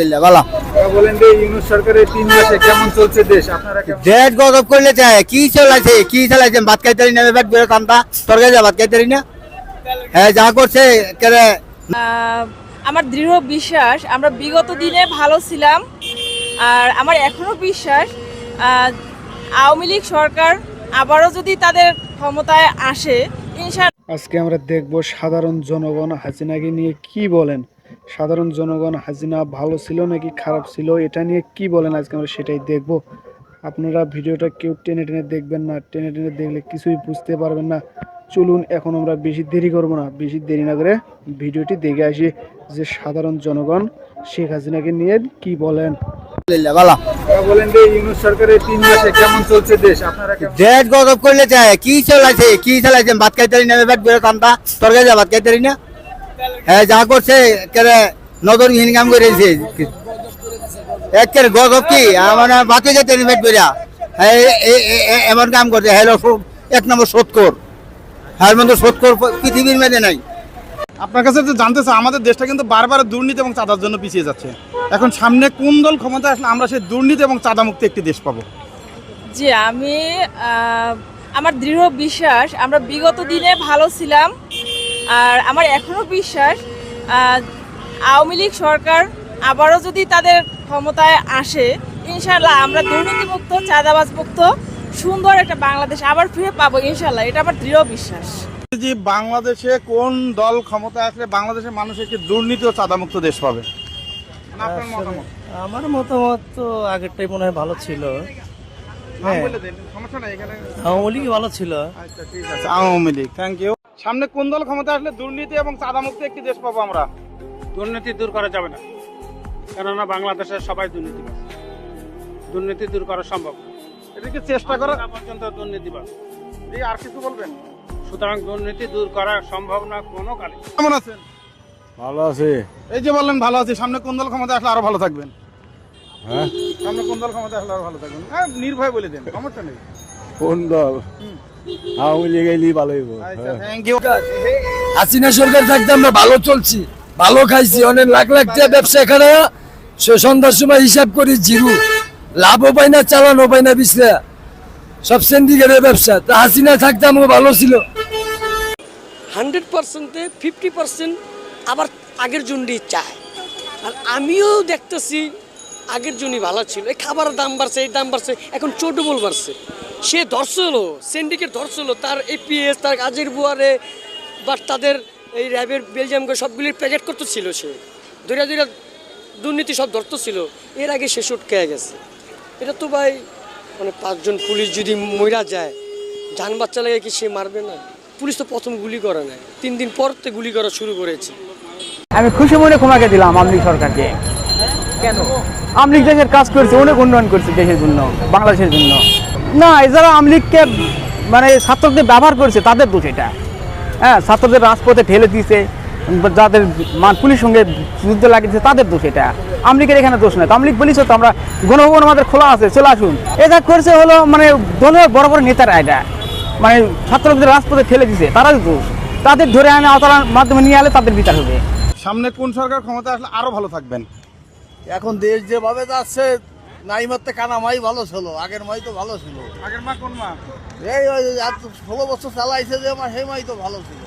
আলহামদুলিল্লাহ ভালো বলেন যে ইউনুস সরকারের তিন মাসে কেমন চলছে দেশ? আপনারা দেশ গজব করলে চায়। কি চলাইছে? কি চালাইছে? ভাত খাইতে না পেট বেরো কান্তা তরকারি ভাত খাইতে না। হ্যাঁ যা করছে কেরে আমার দৃঢ় বিশ্বাস আমরা বিগত দিনে ভালো ছিলাম। আর আমার এখনও বিশ্বাস আহ, আওয়ামী লীগ সরকার আবারও যদি তাদের ক্ষমতায় আসে আজকে আমরা দেখব সাধারণ জনগণ হাসিনাকে নিয়ে কি বলেন। সাধারণ জনগণ হাজিনা ভালো ছিল নাকি খারাপ ছিল? এটা নিয়ে কি বলেন? আজকে আমরা সেটাই দেখব। আপনারা ভিডিওটা কেউ টেনে টেনে দেখবেন না। টেনে টেনে দেখলে কিছুই বুঝতে পারবেন না। চলুন এখন আমরা বেশি দেরি করব না। বেশি দেরি না করে ভিডিওটি দেখে আসি যে সাধারণ জনগণ শেখ হাসিনাকে নিয়ে কি বলেন। বলেন যে ইউনুস সরকারের তিন মাসে কেমন চলছে দেশ? আপনারা দেশ গজব করলে চায়। কি চলাইছে? কি চালাইছে? ভাত খাইতে না তরকারি ভাত খাইতে না। যা করছে কেরে নজরহীন কাম করেছে একের গজব কি? আমার ভাতে যেতে হ্যাঁ এ- এ- এমন কাম করছে। হ্যালো এক নম্বর সৎকর হ্যাঁ মধ্যে সৎকর পৃথিবীর মেঝে নাই। আপনার কাছে তো জানতে চাই আমাদের দেশটা কিন্তু বারবার দুর্নীতি এবং চাঁদার জন্য পিছিয়ে যাচ্ছে। এখন সামনে কোন দল ক্ষমতা আসলে আমরা সেই দুর্নীতি এবং চাঁদা মুক্ত একটি দেশ পাবো? যে আমি আমার দৃঢ় বিশ্বাস আমরা বিগত দিনে ভালো ছিলাম আর আমার এখনও বিশ্বাস আওয়ামী লীগ সরকার আবারও যদি তাদের ক্ষমতায় আসে ইনশাল্লাহ আমরা দুর্নীতিমুক্ত চাঁদাবাজ মুক্ত সুন্দর একটা বাংলাদেশ আবার ফিরে পাবো ইনশাল্লাহ এটা আমার দৃঢ় বিশ্বাস। যে বাংলাদেশে কোন দল ক্ষমতা আসলে বাংলাদেশের মানুষ একটি দুর্নীতি ও চাঁদামুক্ত দেশ পাবে? আপনার মতামত? আমার মতামত তো আগেরটাই মনে হয় ভালো ছিল। হ্যাঁ। বলে দিন, সমস্যা নাই এখানে। আওয়ামী লীগ ভালো ছিল। আচ্ছা ঠিক আছে আওয়ামী লীগ। থ্যাংক ইউ সামনে কোন দল ক্ষমতা আসলে দুর্নীতি এবং চাঁদা মুক্ত একটি দেশ পাবো আমরা? দুর্নীতি দূর করা যাবে না। কেননা বাংলাদেশের সবাই দুর্নীতিবাজ। দুর্নীতি দূর করা সম্ভব। এটা কি চেষ্টা করা পর্যন্ত দুর্নীতিবাজ। এই আর কিছু বলবেন? সুতরাং দুর্নীতি দূর করা সম্ভব না কোনো কালে। কেমন আছেন? ভালো আছি। এই যে বললেন ভালো আছি সামনে কোন দল ক্ষমতা আসলে আরও ভালো থাকবেন? হ্যাঁ? সামনে কোন দল ক্ষমতা আসলে আরও ভালো থাকবেন? হ্যাঁ নির্ভয় বলে দেন সমস্যা নেই। কোন দল? আওয়ামী লীগ এলেই ভালো হইব। আচ্ছা থ্যাংক ইউ হাসিনা সরকার থাকতে আমরা ভালো চলছি ভালো খাইছি। অনেক লাখ লাখ টাকা ব্যবসা এখানে সে সন্ধ্যার সময় হিসাব করি জিরো। লাভও পাই না চালানো পাই না বিছরা সব সিন্ডিকেটের ব্যবসা। তা হাসিনা থাকতে আমাকে ভালো ছিল। হান্ড্রেড পার্সেন্টে ফিফটি পার্সেন্ট আবার আগের জন্যই চায়। আর আমিও দেখতেছি আগের জন্যই ভালো ছিল। এই খাবারের দাম বাড়ছে এই দাম বাড়ছে এখন চোদ্দবল বাড়ছে। সে ধরছিল সিন্ডিকেট ধরছিল তার এপিএস তার কাজের বুয়ারে বা তাদের এই র্যাবের বেলজিয়াম সবগুলির প্যাকেট করতে ছিল সে। দূরে দূরে দুর্নীতি সব ধরত ছিল। এর আগে সে শুট খেয়ে গেছে। এটা তো ভাই মানে পাঁচজন পুলিশ যদি মইরা যায় যান বাচ্চা লাগে কি সে মারবে না? পুলিশ তো প্রথম গুলি করে না তিন দিন পর তো গুলি করা শুরু করেছে। আমি খুশি মনে ক্ষমাকে দিলাম আমলিগ সরকারকে। কেন? আমলিগ দেশের কাজ করছে অনেক উন্নয়ন করছে দেশের জন্য বাংলাদেশের জন্য। না এছাড়া আমলিগকে মানে ছাত্রদের ব্যবহার করেছে তাদের দোষ এটা। হ্যাঁ ছাত্রদের রাজপথে ঠেলে দিয়েছে যাদের মান পুলিশ সঙ্গে যুদ্ধ লাগিয়েছে তাদের দোষ এটা। আমলিগের এখানে দোষ নয় তো আমলিগ বলিস তো আমরা গণভবন আমাদের খোলা আছে চলে আসুন। এটা করছে হলো মানে দলের বড় বড় নেতারা এটা। মানে ছাত্রদের রাজপথে ঠেলে দিছে তারা দোষ। তাদের ধরে আনে আওতার মাধ্যমে নিয়ে আলে তাদের বিচার হবে। সামনে কোন সরকার ক্ষমতা আসলে আরও ভালো থাকবেন। এখন দেশ যেভাবে যাচ্ছে নাই মারতে কানা মাই ভালো ছিল আগের মাই তো ভালো ছিল। আগের মা কোন মা? এই ষোলো বছর চালাইছে যে আমার সেই মাই তো ভালো ছিল।